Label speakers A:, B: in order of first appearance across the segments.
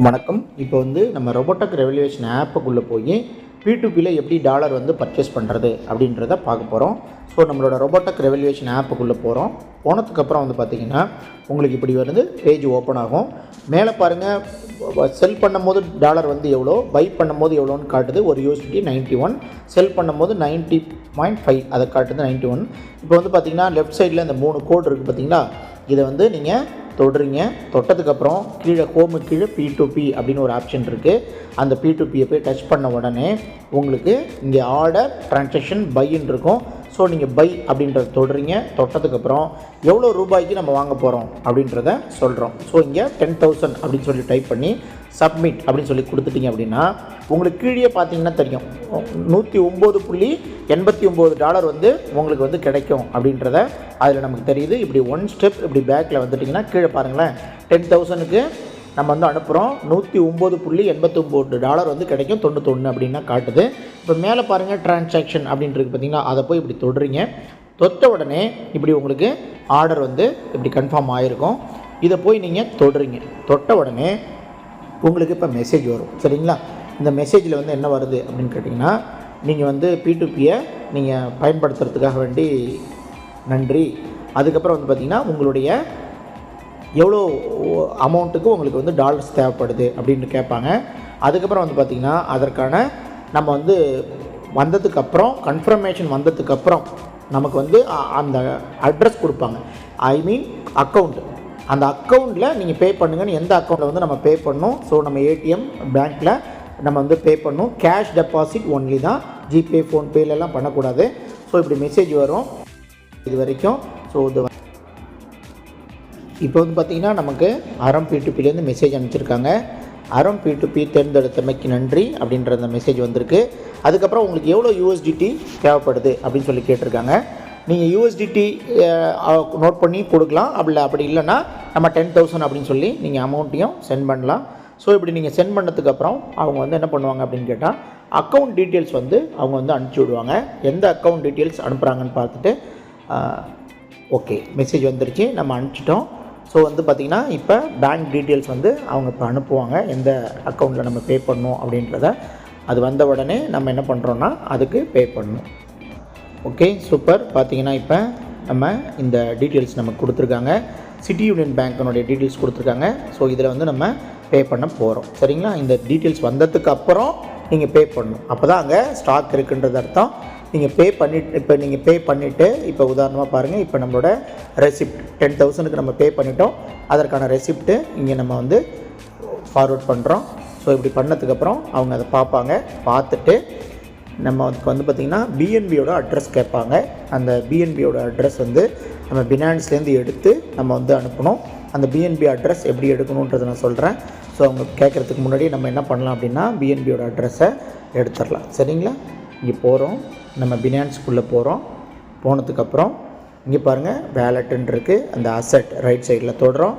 A: வணக்கம். இப்போ வந்து நம்ம ரொபோட்டக் ரெவல்யூஷன் ஆப்புக்குள்ளே போய் பிடிபியில் எப்படி டாலர் வந்து பர்ச்சேஸ் பண்ணுறது அப்படின்றத பார்க்க போகிறோம் ஸோ நம்மளோட ரொபோட்டக் ரெவல்யூஷன் ஆப்புக்குள்ளே போகிறோம் போனதுக்கப்புறம் வந்து பார்த்திங்கன்னா உங்களுக்கு இப்படி வந்து பேஜ் ஓப்பன் ஆகும். மேலே பாருங்கள் செல் பண்ணும்போது டாலர் வந்து எவ்வளோ பை பண்ணும்போது எவ்வளோன்னு காட்டுது. ஒரு யூஎஸ்டி நைன்ட்டி ஒன் செல் பண்ணும்போது நைன்ட்டி பாயிண்ட் ஃபைவ் அதை காட்டுது நைன்ட்டி ஒன் இப்போ வந்து பார்த்திங்கன்னா லெஃப்ட் சைடில் இந்த மூணு கோட் இருக்குது பார்த்திங்களா இதை வந்து நீங்கள் தொடுறீங்க. தொட்டதுக்கப்புறம் கீழே ஹோமு கீழே பி டு பி அப்படின்னு ஒரு ஆப்ஷன் இருக்குது அந்த பி டு பியை போய் டச் பண்ண உடனே உங்களுக்கு இங்கே ஆர்டர் ட்ரான்சாக்ஷன் பைன்னு இருக்கும். ஸோ நீங்கள் பை அப்படின்றத தொடுறீங்க. தொட்டதுக்கப்புறம் எவ்வளோ ரூபாய்க்கு நம்ம வாங்க போகிறோம் அப்படின்றத சொல்கிறோம் ஸோ இங்கே டென் தௌசண்ட் அப்படின்னு சொல்லி டைப் பண்ணி சப்மிட் அப்படின்னு சொல்லி கொடுத்துட்டீங்க அப்படின்னா உங்களுக்கு கீழே பார்த்தீங்கன்னா தெரியும். நூற்றி ஒம்பது புள்ளி எண்பத்தி ஒம்பது டாலர் வந்து உங்களுக்கு வந்து கிடைக்கும் அப்படின்றத அதில் நமக்கு தெரியுது. இப்படி ஒன் ஸ்டெப் இப்படி பேக்கில் வந்துட்டிங்கன்னா கீழே பாருங்களேன். டென் தௌசண்ட்க்கு நம்ம வந்து அனுப்புகிறோம் நூற்றி ஒம்பது புள்ளி எண்பத்தொம்போது டாலர் வந்து கிடைக்கும். தொண்ணூத்தொன்று அப்படின்னா காட்டுது. இப்போ மேலே பாருங்கள் டிரான்சாக்ஷன் அப்படின்றது பார்த்தீங்கன்னா அதை போய் இப்படி தொடுறீங்க. தொட்ட உடனே இப்படி உங்களுக்கு ஆர்டர் வந்து இப்படி கன்ஃபார்ம் ஆகிருக்கும் இதை போய் நீங்கள் தொடுறீங்க. தொட்ட உடனே உங்களுக்கு இப்போ மெசேஜ் வரும். சரிங்களா? இந்த மெசேஜில் வந்து என்ன வருது அப்படின்னு கேட்டிங்கன்னா நீங்கள் வந்து பிடிபியை நீங்கள் பயன்படுத்துறதுக்காக வேண்டி நன்றி. அதுக்கப்புறம் வந்து பார்த்திங்கன்னா உங்களுடைய எவ்வளோ அமௌண்ட்டுக்கு உங்களுக்கு வந்து டாலர்ஸ் தேவைப்படுது அப்படின்னு கேட்பாங்க. அதுக்கப்புறம் வந்து பார்த்திங்கன்னா அதற்கான நம்ம வந்து வந்ததுக்கப்புறம் கன்ஃபர்மேஷன் வந்ததுக்கப்புறம் நமக்கு வந்து அந்த அட்ரஸ் கொடுப்பாங்க. ஐ மீன் அக்கௌண்ட் அந்த அக்கௌண்ட்டில் நீங்கள் பே பண்ணுங்கன்னு எந்த அக்கௌண்ட்டில் வந்து நம்ம பே பண்ணணும்? ஸோ நம்ம ஏடிஎம் பேங்க்கில் நம்ம வந்து பே பண்ணணும். கேஷ் டெபாசிட் ஒன்லி தான். ஜிபே ஃபோன்பேலெல்லாம் பண்ணக்கூடாது. ஸோ இப்படி மெசேஜ் வரும். இது வரைக்கும். ஸோ இது இப்போ வந்து பார்த்திங்கன்னா நமக்கு அறம் பிடிபிலேருந்து மெசேஜ் அனுப்பிச்சிருக்காங்க. அறம் P2P தேர்ந்தெடுத்தமைக்கு நன்றி அப்படின்ற அந்த மெசேஜ் வந்திருக்கு. அதுக்கப்புறம் உங்களுக்கு எவ்வளோ யூஎஸ்டிடி தேவைப்படுது அப்படின்னு சொல்லி கேட்டிருக்காங்க. நீங்கள் யூஎஸ்டிடி நோட் பண்ணி கொடுக்கலாம். அப்படி அப்படி இல்லைன்னா நம்ம டென் தௌசண்ட் அப்படின்னு சொல்லி நீங்கள் அமௌண்ட்டையும் சென்ட் பண்ணலாம். ஸோ இப்படி நீங்கள் சென்ட் பண்ணதுக்கப்புறம் அவங்க வந்து என்ன பண்ணுவாங்க அப்படின்னு கேட்டால் அக்கௌண்ட் டீட்டெயில்ஸ் வந்து அவங்க வந்து அனுப்பிச்சி விடுவாங்க. எந்த அக்கௌண்ட் டீட்டெயில்ஸ் அனுப்புகிறாங்கன்னு பார்த்துட்டு ஓகே மெசேஜ் வந்துருச்சு. நம்ம அனுப்பிச்சிட்டோம். ஸோ வந்து பார்த்திங்கன்னா இப்போ பேங்க் டீட்டெயில்ஸ் வந்து அவங்க இப்போ அனுப்புவாங்க. எந்த அக்கௌண்ட்டில் நம்ம பே பண்ணணும் அப்படின்றத. அது வந்த உடனே நம்ம என்ன பண்ணுறோன்னா அதுக்கு பே பண்ணணும். ஓகே சூப்பர் பார்த்தீங்கன்னா இப்போ நம்ம இந்த டீட்டெயில்ஸ் நமக்கு கொடுத்துருக்காங்க. சிட்டி யூனியன் பேங்க்கினுடைய டீட்டெயில்ஸ் கொடுத்துருக்காங்க. ஸோ இதில் வந்து நம்ம பே பண்ண போகிறோம் சரிங்களா? இந்த டீட்டெயில்ஸ் வந்ததுக்கு அப்புறம் நீங்கள் பே பண்ணணும். அப்போ தான் அங்கே ஸ்டாக் இருக்குன்றது அர்த்தம். நீங்கள் பே பண்ணிட்டு இப்போ நீங்கள் பே பண்ணிவிட்டு இப்போ உதாரணமாக பாருங்கள் இப்போ நம்மளோட ரெசிப்ட் டென் தௌசண்ட்க்கு நம்ம பே பண்ணிட்டோம். அதற்கான ரெசிப்ட்டு இங்கே நம்ம வந்து ஃபார்வர்ட் பண்ணுறோம் ஸோ இப்படி பண்ணதுக்கப்புறம் அவங்க அதை பார்ப்பாங்க. பார்த்துட்டு நம்ம அதுக்கு வந்து பார்த்திங்கன்னா பிஎன்பியோட அட்ரஸ் கேட்பாங்க. அந்த பிஎன்பியோட அட்ரஸ் வந்து நம்ம பினான்ஸ்லேருந்து எடுத்து நம்ம வந்து அனுப்பணும். அந்த பிஎன்பி அட்ரஸ் எப்படி எடுக்கணுன்றதை நான் சொல்கிறேன் ஸோ அவங்க கேட்குறதுக்கு முன்னாடி நம்ம என்ன பண்ணலாம் அப்படின்னா பிஎன்பியோட அட்ரஸை எடுத்துடலாம். சரிங்களா? இங்கே போகிறோம் நம்ம பினான்ஸ்குள்ளே போகிறோம் போனதுக்கப்புறம் இங்கே பாருங்கள் வேலெட்டுன்னு இருக்குது அந்த அசட் ரைட் சைடில் தொடுறோம்.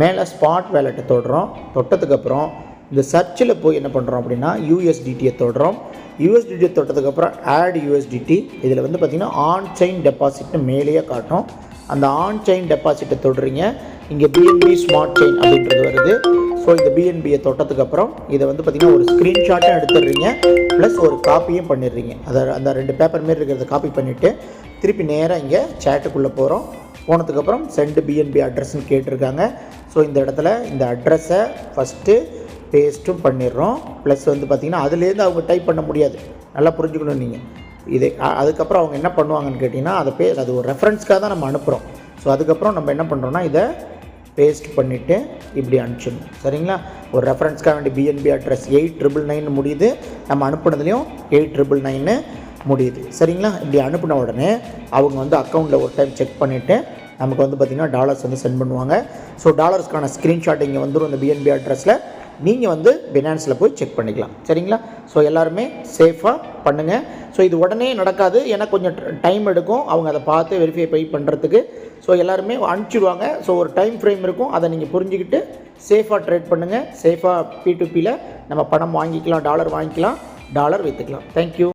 A: மேலே ஸ்பாட் வேலெட்டை தொடுறோம். தொட்டதுக்கப்புறம் இந்த சர்ச்சில் போய் என்ன பண்ணுறோம் அப்படின்னா யூஎஸ்டிடியை தொடுறோம். யூஎஸ்டிடியை தொட்டதுக்கப்புறம் ஆட் யூஎஸ்டிடி இதில் வந்து பார்த்திங்கன்னா ஆன் செயின் டெபாசிட்னு மேலேயே காட்டும். அந்த ஆன் செயின் டெபாசிட்டை தொடுறீங்க. இங்கே பிஎன்பி ஸ்மார்ட் செயின் அப்படின்றது வருது. ஸோ இந்த பிஎன்பியை தொட்டதுக்கப்புறம் இதை வந்து பார்த்திங்கன்னா ஒரு ஸ்க்ரீன்ஷாட்டும் எடுத்துடுறீங்க ப்ளஸ் ஒரு காப்பியும் பண்ணிடுறீங்க. அதை அந்த ரெண்டு பேப்பர் மாரி இருக்கிறத காப்பி பண்ணிவிட்டு திருப்பி நேராக இங்கே சேட்டுக்குள்ளே போகிறோம் போனதுக்கப்புறம் சென்ட் பிஎன்பி அட்ரஸ்ன்னு கேட்டிருக்காங்க. ஸோ இந்த இடத்துல இந்த அட்ரஸை ஃபஸ்ட்டு பேஸ்ட்டும் பண்ணிடுறோம். ப்ளஸ் வந்து பார்த்திங்கன்னா அதுலேருந்து அவங்க டைப் பண்ண முடியாது. நல்லா புரிஞ்சுக்கணும் நீங்கள் இது அதுக்கப்புறம் அவங்க என்ன பண்ணுவாங்கன்னு கேட்டிங்கன்னா அதை பே அது ஒரு ரெஃபரன்ஸ்க்காக தான் நம்ம அனுப்புகிறோம் ஸோ அதுக்கப்புறம் நம்ம என்ன பண்ணுறோன்னா இதை பேஸ்ட் பண்ணிவிட்டு இப்படி அனுப்பிச்சிடணும். சரிங்களா? ஒரு ரெஃபரன்ஸ்க்காக வேண்டிய PNB address eight triple nine முடியுது. நம்ம அனுப்புனதுலேயும் எயிட் ட்ரிபிள் நைன்னு முடியுது. சரிங்களா? இப்படி அனுப்பின உடனே அவங்க வந்து அக்கௌண்ட்டில் ஒரு டைம் செக் பண்ணிவிட்டு நமக்கு வந்து பார்த்திங்கன்னா டாலர்ஸ் வந்து சென்ட் பண்ணுவாங்க. ஸோ டாலர்ஸ்க்கான ஸ்க்ரீன்ஷாட் இங்கே வந்துடும் இந்த பிஎன்பி அட்ரஸில் நீங்கள் வந்து பினான்ஸில் போய் செக் பண்ணிக்கலாம். சரிங்களா? ஸோ எல்லாருமே சேஃபாக பண்ணுங்கள் ஸோ இது உடனே நடக்காது. ஏன்னா கொஞ்சம் டைம் எடுக்கும். அவங்க அதை பார்த்து வெரிஃபை பை பண்ணுறதுக்கு ஸோ எல்லாருமே அனுப்பிச்சிடுவாங்க ஸோ ஒரு டைம் ஃப்ரேம் இருக்கும். அதை நீங்கள் புரிஞ்சுக்கிட்டு சேஃபாக ட்ரேட் பண்ணுங்கள் சேஃபாக பி டு பியில் நம்ம பணம் வாங்கிக்கலாம் டாலர் வாங்கிக்கலாம். Dollar விற்றுக்கலாம் thank you